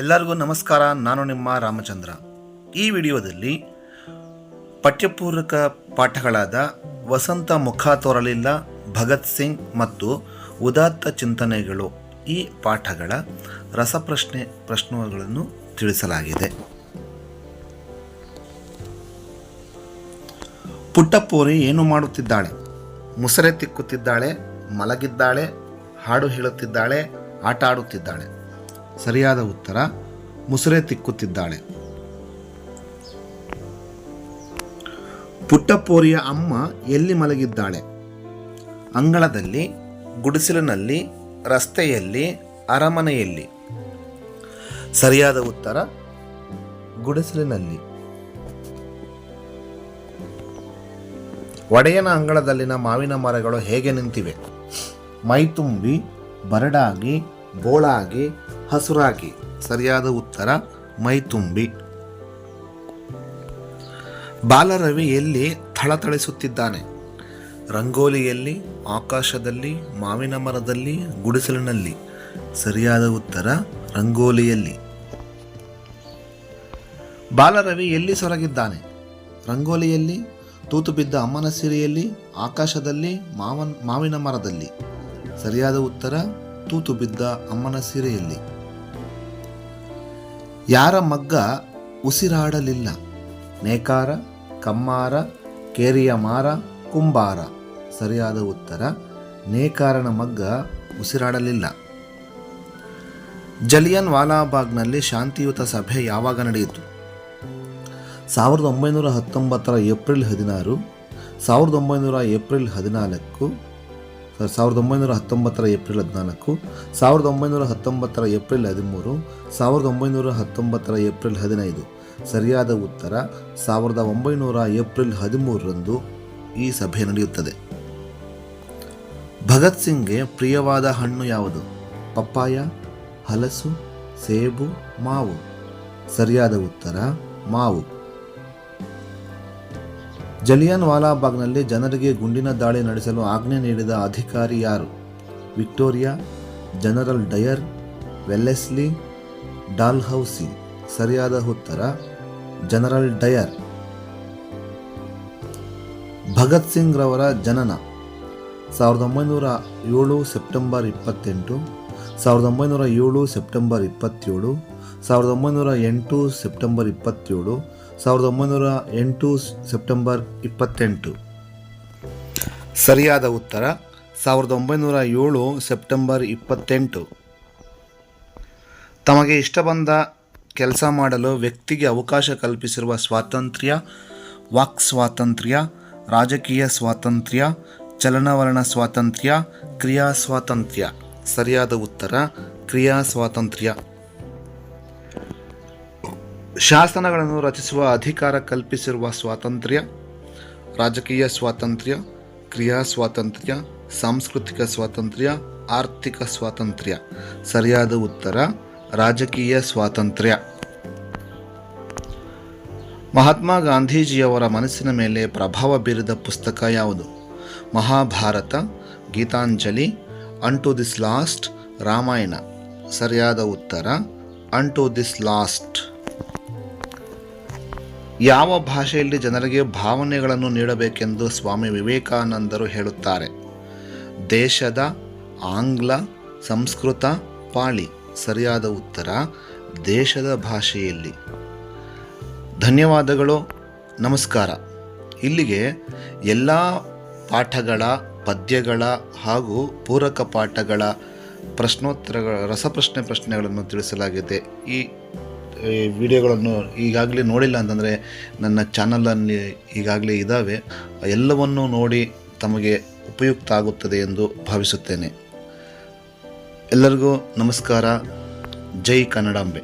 ಎಲ್ಲರಿಗೂ ನಮಸ್ಕಾರ. ನಾನು ನಿಮ್ಮ ರಾಮಚಂದ್ರ. ಈ ವಿಡಿಯೋದಲ್ಲಿ ಪಠ್ಯಪೂರಕ ಪಾಠಗಳಾದ ವಸಂತ ಮುಖ ತೋರಲಿಲ್ಲ, ಭಗತ್ ಸಿಂಗ್ ಮತ್ತು ಉದಾತ್ತ ಚಿಂತನೆಗಳು ಈ ಪಾಠಗಳ ರಸಪ್ರಶ್ನೆ ಪ್ರಶ್ನೆಗಳನ್ನು ತಿಳಿಸಲಾಗಿದೆ. ಪುಟ್ಟಪ್ಪೋರಿ ಏನು ಮಾಡುತ್ತಿದ್ದಾಳೆ? ಮುಸರೆ ತಿಕ್ಕುತ್ತಿದ್ದಾಳೆ, ಮಲಗಿದ್ದಾಳೆ, ಹಾಡು ಹೇಳುತ್ತಿದ್ದಾಳೆ ಆಟ ಆಡುತ್ತಿದ್ದಾಳೆ ಸರಿಯಾದ ಉತ್ತರ, ಮುಸುರೆ ತಿಕ್ಕುತ್ತಿದ್ದಾಳೆ. ಪುಟ್ಟಪೋರಿಯ ಅಮ್ಮ ಎಲ್ಲಿ ಮಲಗಿದ್ದಾಳೆ? ಅಂಗಳದಲ್ಲಿ, ಗುಡಿಸಲಿನಲ್ಲಿ, ರಸ್ತೆಯಲ್ಲಿ, ಅರಮನೆಯಲ್ಲಿ. ಸರಿಯಾದ ಉತ್ತರ, ಗುಡಿಸಲಿನಲ್ಲಿ. ಒಡೆಯನ ಅಂಗಳದಲ್ಲಿನ ಮಾವಿನ ಮರಗಳು ಹೇಗೆ ನಿಂತಿವೆ? ಮೈತುಂಬಿ ಬರಡಾಗಿ, ಬೋಳಾಗಿ ಹಸುರಾಗಿ. ಸರಿಯಾದ ಉತ್ತರ ಮೈತುಂಬಿ ಬಾಲರವಿ ಎಲ್ಲಿ ಥಳಥಳಿಸುತ್ತಿದ್ದಾನೆ? ರಂಗೋಲಿಯಲ್ಲಿ, ಆಕಾಶದಲ್ಲಿ, ಮಾವಿನ ಮರದಲ್ಲಿ, ಗುಡಿಸಲಿನಲ್ಲಿ. ಸರಿಯಾದ ಉತ್ತರ, ರಂಗೋಲಿಯಲ್ಲಿ. ಬಾಲರವಿ ಎಲ್ಲಿ ಸೊರಗಿದ್ದಾನೆ? ರಂಗೋಲಿಯಲ್ಲಿ, ತೂತು ಬಿದ್ದ ಅಮ್ಮನ ಸಿರಿಯಲ್ಲಿ, ಆಕಾಶದಲ್ಲಿ, ಮಾವನ್, ಮಾವಿನ ಮರದಲ್ಲಿ. ಸರಿಯಾದ ಉತ್ತರ, ತೂತು ಬಿದ್ದ ಅಮ್ಮನ ಸೀರೆಯಲ್ಲಿ. ಯಾರ ಮಗ್ಗ ಉಸಿರಾಡಲಿಲ್ಲ? ನೇಕಾರ, ಕಮ್ಮಾರ, ಕೇರಿಯ ಮಾರ, ಕುಂಬಾರ? ಸರಿಯಾದ ಉತ್ತರ, ನೇಕಾರನ ಮಗ್ಗ ಉಸಿರಾಡಲಿಲ್ಲ. ಜಲಿಯನ್ ವಾಲಾಬಾಗ್ನಲ್ಲಿ ಶಾಂತಿಯುತ ಸಭೆ ಯಾವಾಗ ನಡೆಯಿತು? ಸಾವಿರದ ಒಂಬೈನೂರ ಹತ್ತೊಂಬತ್ತರ ಏಪ್ರಿಲ್ ಹದಿನಾರು, ಸಾವಿರದ ಒಂಬೈನೂರ ಏಪ್ರಿಲ್ ಹದಿನಾಲ್ಕು ಸಾವಿರದ ಒಂಬೈನೂರ ಹತ್ತೊಂಬತ್ತರ ಏಪ್ರಿಲ್ ಹದಿನಾಲ್ಕು, ಸಾವಿರದ ಒಂಬೈನೂರ ಹತ್ತೊಂಬತ್ತರ ಏಪ್ರಿಲ್ ಹದಿಮೂರು, ಸಾವಿರದ ಒಂಬೈನೂರ ಹತ್ತೊಂಬತ್ತರ ಏಪ್ರಿಲ್ ಹದಿನೈದು. ಸರಿಯಾದ ಉತ್ತರ ಸಾವಿರದ ಒಂಬೈನೂರ ಏಪ್ರಿಲ್ ಹದಿಮೂರರಂದು ಈ ಸಭೆ ನಡೆಯುತ್ತದೆ. ಭಗತ್ ಸಿಂಗ್ಗೆ ಪ್ರಿಯವಾದ ಹಣ್ಣು ಯಾವುದು? ಪಪ್ಪಾಯ, ಹಲಸು, ಸೇಬು, ಮಾವು. ಸರಿಯಾದ ಉತ್ತರ ಮಾವು. ಜಲಿಯನ್ ವಾಲಾಬಾಗ್ನಲ್ಲಿ ಜನರಿಗೆ ಗುಂಡಿನ ದಾಳಿ ನಡೆಸಲು ಆಜ್ಞೆ ನೀಡಿದ ಅಧಿಕಾರಿ ಯಾರು? Victoria, general Dyer, Wellesley, Dalhousie. ಸರಿಯಾದ ಉತ್ತರ, ಜನರಲ್ ಡಯರ್. ಭಗತ್ ಸಿಂಗ್ ರವರ ಜನನ. ಸಾವಿರದ ಒಂಬೈನೂರ ಏಳು ಸೆಪ್ಟೆಂಬರ್ ಇಪ್ಪತ್ತೆಂಟು, ಸಾವಿರದ ಒಂಬೈನೂರ ಏಳು ಸೆಪ್ಟೆಂಬರ್ ಇಪ್ಪತ್ತೇಳು, ಸಾವಿರದ ಒಂಬೈನೂರ ಎಂಟು ಸೆಪ್ಟೆಂಬರ್ ಇಪ್ಪತ್ತೇಳು ಸಾವಿರದ ಒಂಬೈನೂರ ಎಂಟು ಸೆಪ್ಟೆಂಬರ್ ಇಪ್ಪತ್ತೆಂಟು. ಸರಿಯಾದ ಉತ್ತರ ಸಾವಿರದ ಒಂಬೈನೂರ ಏಳು ಸೆಪ್ಟೆಂಬರ್ ಇಪ್ಪತ್ತೆಂಟು. ತಮಗೆ ಇಷ್ಟ ಬಂದ ಕೆಲಸ ಮಾಡಲು ವ್ಯಕ್ತಿಗೆ ಅವಕಾಶ ಕಲ್ಪಿಸಿರುವ ಸ್ವಾತಂತ್ರ್ಯ, ವಾಕ್ ಸ್ವಾತಂತ್ರ್ಯ, ರಾಜಕೀಯ ಸ್ವಾತಂತ್ರ್ಯ, ಚಲನವಲನ ಸ್ವಾತಂತ್ರ್ಯ, ಕ್ರಿಯಾ ಸ್ವಾತಂತ್ರ್ಯ. ಸರಿಯಾದ ಉತ್ತರ ಕ್ರಿಯಾ ಸ್ವಾತಂತ್ರ್ಯ. ಶಾಸನಗಳನ್ನು ರಚಿಸುವ ಅಧಿಕಾರ ಕಲ್ಪಿಸಿರುವ ಸ್ವಾತಂತ್ರ್ಯ, ರಾಜಕೀಯ ಸ್ವಾತಂತ್ರ್ಯ, ಕ್ರಿಯಾ ಸ್ವಾತಂತ್ರ್ಯ, ಸಾಂಸ್ಕೃತಿಕ ಸ್ವಾತಂತ್ರ್ಯ, ಆರ್ಥಿಕ ಸ್ವಾತಂತ್ರ್ಯ. ಸರಿಯಾದ ಉತ್ತರ, ರಾಜಕೀಯ ಸ್ವಾತಂತ್ರ್ಯ. ಮಹಾತ್ಮ ಗಾಂಧೀಜಿಯವರ ಮನಸ್ಸಿನ ಮೇಲೆ ಪ್ರಭಾವ ಬೀರಿದ ಪುಸ್ತಕ ಯಾವುದು? ಮಹಾಭಾರತ, ಗೀತಾಂಜಲಿ, ಅಂಟು ದಿಸ್ ಲಾಸ್ಟ್, ರಾಮಾಯಣ. ಸರಿಯಾದ ಉತ್ತರ, ಅಂಟು ದಿಸ್ ಲಾಸ್ಟ್. ಯಾವ ಭಾಷೆಯಲ್ಲಿ ಜನರಿಗೆ ಭಾವನೆಗಳನ್ನು ನೀಡಬೇಕೆಂದು ಸ್ವಾಮಿ ವಿವೇಕಾನಂದರು ಹೇಳುತ್ತಾರೆ. ದೇಶದ ಆಂಗ್ಲ, ಸಂಸ್ಕೃತ, ಪಾಳಿ. ಸರಿಯಾದ ಉತ್ತರ ದೇಶದ ಭಾಷೆಯಲ್ಲಿ. ಧನ್ಯವಾದಗಳು. ನಮಸ್ಕಾರ. ಇಲ್ಲಿಗೆ ಎಲ್ಲ ಪಾಠಗಳ, ಪದ್ಯಗಳ ಹಾಗೂ ಪೂರಕ ಪಾಠಗಳ ಪ್ರಶ್ನೋತ್ತರಗಳ ರಸಪ್ರಶ್ನೆ ಪ್ರಶ್ನೆಗಳನ್ನು ತಿಳಿಸಲಾಗಿದೆ. ಈ ಈ ವಿಡಿಯೋಗಳನ್ನು ಈಗಾಗಲೇ ನೋಡಿಲ್ಲ ಅಂತಂದರೆ ನನ್ನ ಚಾನಲಲ್ಲಿ ಈಗಾಗಲೇ ಇದ್ದಾವೆ ಎಲ್ಲವನ್ನೂ ನೋಡಿ ತಮಗೆ ಉಪಯುಕ್ತ ಆಗುತ್ತದೆ ಎಂದು ಭಾವಿಸುತ್ತೇನೆ. ಎಲ್ಲರಿಗೂ ನಮಸ್ಕಾರ. ಜೈ ಕನ್ನಡಾಂಬೆ.